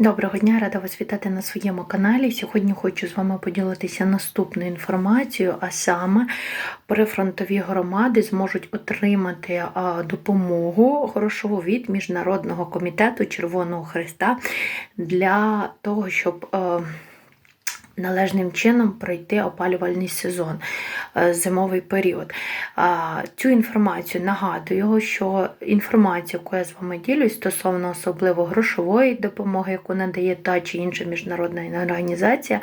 Доброго дня, рада вас вітати на своєму каналі. Сьогодні хочу з вами поділитися наступною інформацією, а саме прифронтові громади зможуть отримати допомогу грошову від Міжнародного комітету Червоного Христа для того, щоб е, належним чином пройти опалювальний сезон, е, зимовий період. Цю інформацію нагадую, що інформацію, яку я з вами ділюсь стосовно особливо грошової допомоги, яку надає та чи інша міжнародна організація,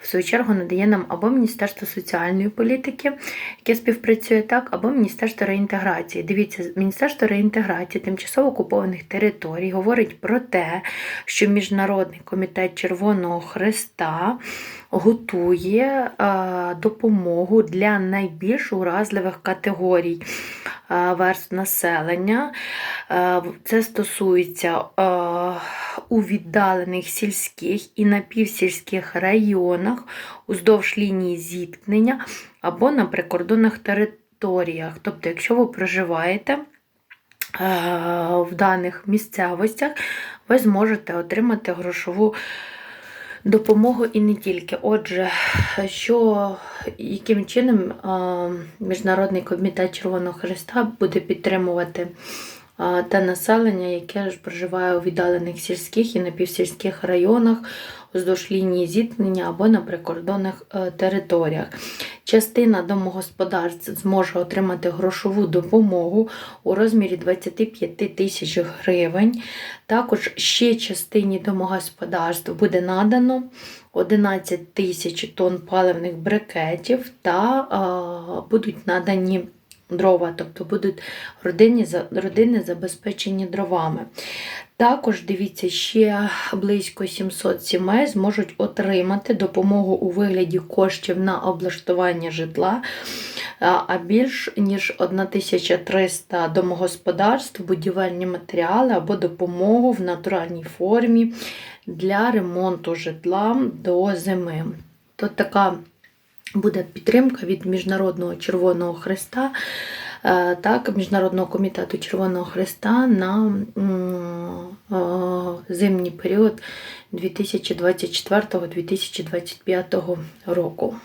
в свою чергу надає нам або Міністерство соціальної політики, яке співпрацює так, або Міністерство реінтеграції. Дивіться, Міністерство реінтеграції тимчасово окупованих територій говорить про те, що Міжнародний комітет Червоного Христа готує допомогу для найбільш уразливих категорій верств населення. Це стосується у віддалених сільських і напівсільських районах уздовж лінії зіткнення або на прикордонних територіях. Тобто, якщо ви проживаєте в даних місцевостях, ви зможете отримати грошову допомогу і не тільки. Отже, що яким чином Міжнародний комітет Червоного Христа буде підтримувати те населення, яке ж проживає у віддалених сільських і напівсільських районах уздовж лінії зіткнення або на прикордонних е, територіях. Частина домогосподарств зможе отримати грошову допомогу у розмірі 25 тисяч гривень. Також ще частині домогосподарств буде надано 11 тисяч тонн паливних брикетів та будуть надані дрова, тобто будуть родини, родини забезпечені дровами. Також, дивіться, ще близько 700 сімей зможуть отримати допомогу у вигляді коштів на облаштування житла, а більш ніж 1300 домогосподарств, будівельні матеріали або допомогу в натуральній формі для ремонту житла до зими. Тут така буде підтримка від Міжнародного Червоного Христа. Так, Міжнародного комітету Червоного Христа на зимній період 2024-2025 року.